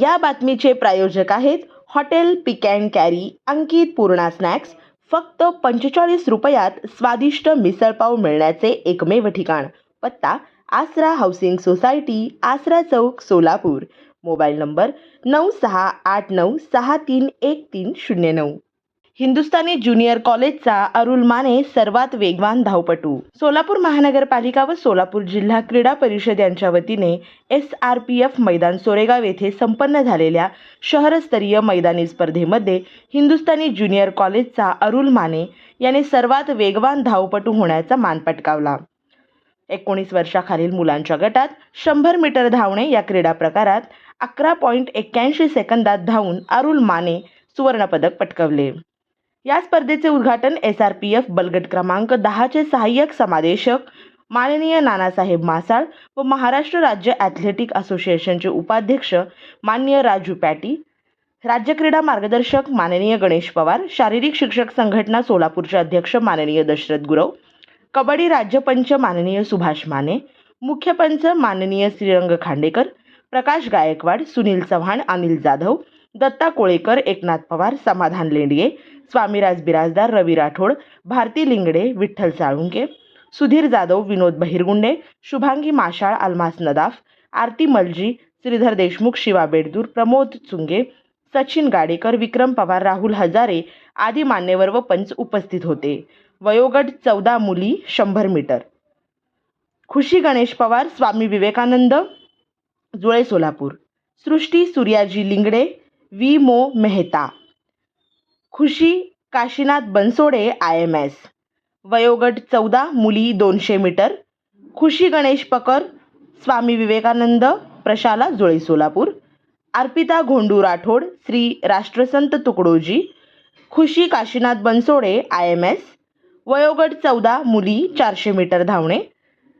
या बातमीचे प्रायोजक आहेत hotel pick and carry Ankit Purna snacks. फक्त पंचेचाळीस रुपयात स्वादिष्ट मिसळपाव मिळण्याचे एकमेव ठिकाण. पत्ता आसरा हाऊसिंग सोसायटी आसरा चौक सोलापूर. मोबाईल नंबर नऊ सहा आठ नऊ सहा तीन एक तीन शून्य नऊ. हिंदुस्थानी ज्युनियर कॉलेजचा अरुल माने सर्वात वेगवान धावपटू. सोलापूर महानगरपालिका व सोलापूर जिल्हा क्रीडा परिषद यांच्या वतीने एस आर पी एफ मैदान सोरेगाव येथे संपन्न झालेल्या शहरस्तरीय मैदानी स्पर्धेमध्ये हिंदुस्थानी ज्युनियर कॉलेजचा अरुल माने याने सर्वात वेगवान धावपटू होण्याचा मान पटकावला. एकोणीस वर्षाखालील मुलांच्या गटात शंभर मीटर धावणे या क्रीडा प्रकारात अकरा पॉईंट एक्क्याऐंशी सेकंदात धावून अरुल माने सुवर्णपदक पटकवले. या स्पर्धेचे उद्घाटन एस आर पी एफ बलगट क्रमांक दहाचे सहाय्यक समादेशक माननीय नानासाहेब मासाळ व महाराष्ट्र राज्य ॲथलेटिक असोसिएशनचे उपाध्यक्ष मान्य राजू पॅटी राज्य क्रीडा मार्गदर्शक माननीय गणेश पवार शारीरिक शिक्षक संघटना सोलापूरचे अध्यक्ष माननीय दशरथ गुरव कबड्डी राज्यपंच माननीय सुभाष माने मुख्य पंच माननीय श्रीरंग खांडेकर प्रकाश गायकवाड सुनील चव्हाण अनिल जाधव दत्ता कोळेकर एकनाथ पवार समाधान लेंडगे स्वामीराज बिराजदार रवी राठोड भारती लिंगडे विठ्ठल साळुंके सुधीर जाधव विनोद बहिरगुंडे शुभांगी माशाळ अल्मास नदाफ आरती मलजी श्रीधर देशमुख शिवा बेडदूर प्रमोद चुंगे सचिन गाडेकर विक्रम पवार राहुल हजारे आदी मान्यवर व पंच उपस्थित होते. वयोगट चौदा मुली शंभर metre. Khushi Ganesh Pawar Swami Vivekanand Jule Solapur. Srushti Suryaji Lingade V Mo Mehta. Khushi Kashinath Bansode I M S वयोगट चौदा मुली दोनशे मीटर. खुशी गणेश पकर स्वामी विवेकानंद प्रशाला Jule Solapur. Arpita Ghondu Rathod Shri Rashtrasant Tukdoji. Khushi Kashinath Bansode I M S वयोगट चौदा मुली चारशे metre धावणे.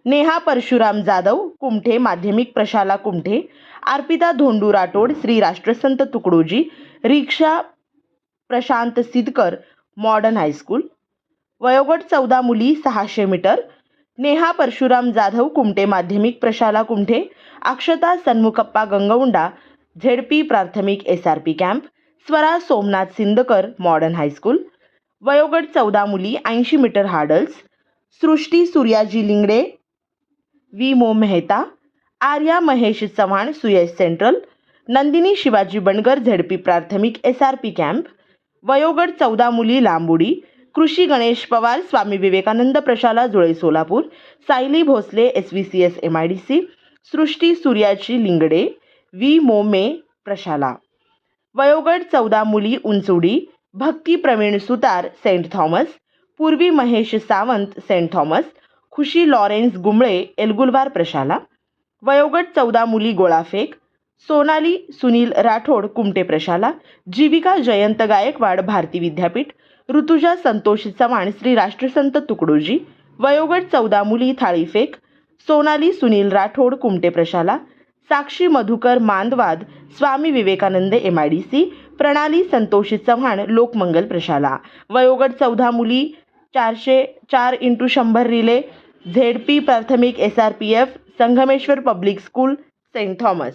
नेहा परशुराम जाधव कुमठे माध्यमिक प्रशाला Kumthe. Arpita Dhondu Rathod Shri Rashtrasant Tukdoji. Riksha Prashant Sidkar modern high school वयोगट चौदा मुली सहाशे मीटर नेहा परशुराम जाधव कुमटे माध्यमिक प्रशाला कुमठे. अक्षता सन्मुखप्पा गंगवंडा झेडपी प्राथमिक S R P camp Swara Somnath Sindkar modern high school वयोगट चौदा मुली ऐंशी metre hurdles Srushti Suryaji Lingade. Vi Mo Mehta. Arya Mahesh Chavan Suyash central. Nandini Shivaji Bangar ZP प्राथमिक एस आर पी कॅम्प वयोगट चौदा मुली लांबुडी कृषी गणेश पवार स्वामी विवेकानंद प्रशाला Jule Solapur Sayali Bhosale S V C S M I D C Srushti Suryachi Lingade Vi मोमे प्रशाला. वयोगट चौदा मुली उंचुडी Bhakti Pravin Sutar saint Thomas Purvi Mahesh Sawant saint Thomas Khushi Lawrence Gumbale Elgulwar प्रशाला. वयोगट चौदा मुली गोळाफेक सोनाली सुनील राठोड कुमटे प्रशाला जीविका जयंत गायकवाड भारती विद्यापीठ ऋतुजा संतोष चव्हाण श्री राष्ट्रसंत तुकडोजी वयोगट चौदा मुली थाळीफेक सोनाली सुनील राठोड कुमटे प्रशाला Sakshi Madhukar Mandwad Swami Vivekananda M I D C Pranali Santosh Chavan Lokmangal प्रशाला वयोगट चौदा मुली चारशे चार इंटू शंभर रिले झेड पी प्राथमिक S R P F Sangameshwar public school saint Thomas.